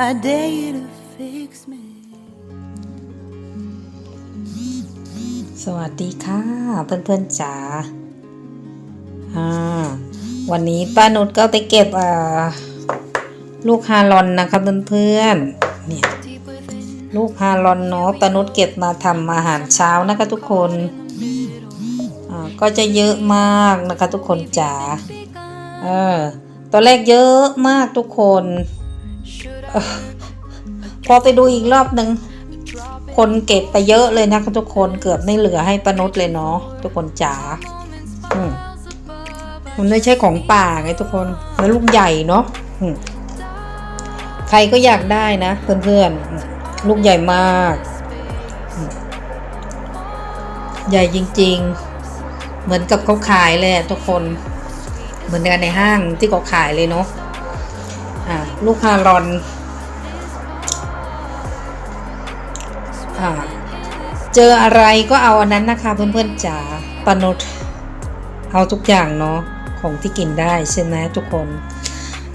I dare you to fix me. สวัสดีค่ะ เพื่อนๆจ๋าวันนี้ป้านุชก็ไปเก็บลูกฮาลอนนะคะเพื่อนๆเนี่ยลูกฮาลอนเนาะป้านุชเก็บมาทำอาหารเช้านะคะทุกคนก็จะเยอะมากนะคะทุกคนจ๋าเออตอนแรกเยอะมากทุกคนอ พอไปดูอีกรอบหนึ่งคนเก็บไปเยอะเลยนะคะทุกคนเกือบไม่เหลือให้ปนุษเลยเนาะทุกคนจ๋าอืมมันไม่ใช่ของป่าไงทุกคนแล้วลูกใหญ่เนาะใครก็อยากได้นะเพื่อนๆ ลูกใหญ่มาก ใหญ่จริง ๆ เหมือนกับเขาขายเลยทุกคน เหมือนกันในห้างที่เขาขายเลยเนาะอ่าลูกฮารอน เจออะไรก็เอาอันนั้นนะคะเพื่อนๆจ๋าปนุษเอาทุกอย่างเนาะของที่กินได้ใช่ไหมทุกคน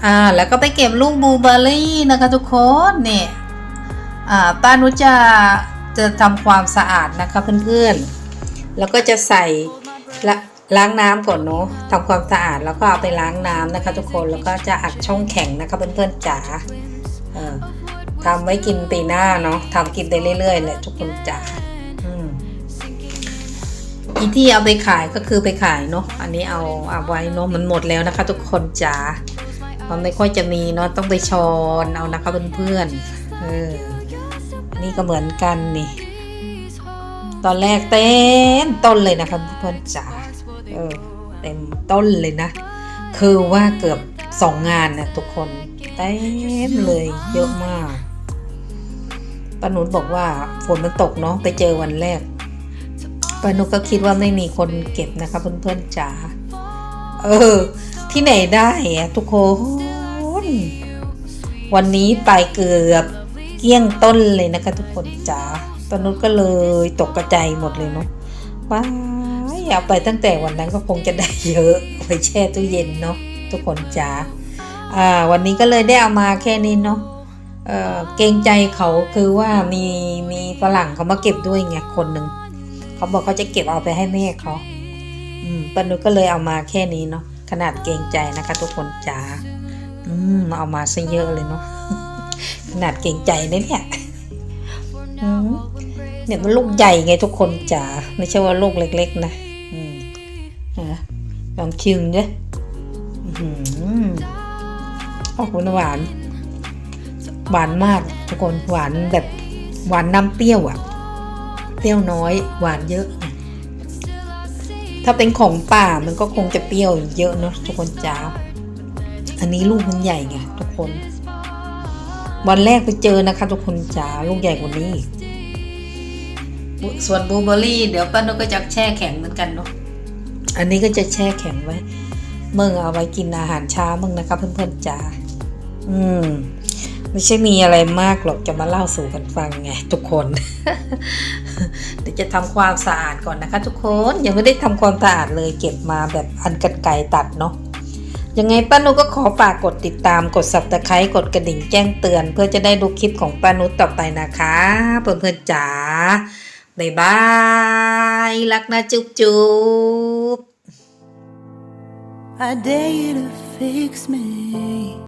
อ่าแล้วก็ไปเก็บลูกบูเบอร์รี่นะคะทุกคนเนี่ยอ่าป้านุจะจะทำความสะอาดนะคะเพื่อนๆ แล้วก็จะใส่ละล้างน้ำก่อนเนาะทำความสะอาดแล้วก็เอาไปล้างน้ำนะคะ ทุกคนแล้วก็จะอัดช่องแข็งนะคะเพื่อนๆจ๋าเออ ทำไว้กินปีหน้าเนาะทำกินได้เรื่อยๆแหละทุกคนจ๋าอีที่เอาไปขายก็คือไปขายเนาะอันนี้เอาเอาไว้เนาะมันหมดแล้วนะคะ ทุกคนจ๋ามันไม่ค่อยจะมีเนาะต้องไปชอนเอานะคะเพื่อนๆเอออันนี้ก็เหมือนกันนี่ ตอนแรกเต็มต้นเลยนะคะเพื่อนๆจ๋าเออเต็มต้นเลยนะ คือว่าเกือบสองงานนะทุกคนเต็มเลยเยอะมาก ป้านุชบอกว่าฝนมันตกเนาะไปเจอวันแรกป้านุชก็คิดว่าไม่มีคนเก็บนะคะเพื่อนๆจ๋าเออ ที่ไหนได้ทุกคนวันนี้ไปเกือบเกี้ยงต้นเลยนะคะ ทุกคนจ๋าป้านุชก็เลยตกกระจายหมดเลยเนาะว้ายเอาไปตั้งแต่วันนั้นก็คงจะได้เยอะไปแช่ตู้เย็นเนาะทุกคนจ๋าอ่าวันนี้ก็เลยได้เอามาแค่นี้เนาะ เกรงใจเขาคือว่ามีมีฝรั่งเขามาเก็บด้วยไงคนหนึ่งเขาบอกเขาจะเก็บเอาไปให้แม่เขาอืมปนุก็เลยเอามาแค่นี้เนาะขนาดเกรงใจนะคะ ทุกคนจ๋าอืมเอามาซะเยอะเลยเนาะขนาดเกรงใจนะเนี่ยเนี่ยมันลูกใหญ่ไงทุกคนจ๋าไม่ใช่ว่าลูกเล็ก ๆ นะอืมนะลองชิมเนี่ยอื้อหือออกหวาน หวานมากทุกคนหวานแบบหวานน้ำเปรี้ยวอะเปรี้ยวน้อย หวานเยอะ ถ้าเป็นของป่ามันก็คงจะเปรี้ยวเยอะเนาะทุกคนจ้าอันนี้ลูกมันใหญ่ไงทุกคน วันแรกไปเจอนะคะ ทุกคนจ้าลูกใหญ่กว่านี้ ส่วนบลูเบอร์รี่เดี๋ยวป้านก็จะแช่แข็งเหมือนกันเนาะอันนี้ก็จะแช่แข็งไว้เมื่อเอาไว้กินอาหารเช้ามึงนะคะเพื่อนๆจ๋า อืม ไม่ใช่มีอะไรมากหรอกจะมาเล่าสู่กันฟังไงทุกคน เดี๋ยวจะทำความสะอาดก่อนนะคะ ทุกคนยังไม่ได้ทำความสะอาดเลยเก็บมาแบบอันกันไกรตัดเนาะยังไงป้านุก็ขอฝากกดติดตามกด subscribe กดกระดิ่งแจ้งเตือน เพื่อจะได้ดูคลิปของป้านุต่อไปนะคะ เพื่อนๆจ๋าบ๊ายบายรักนะจุ๊บจุ๊บ I dare you to fix me.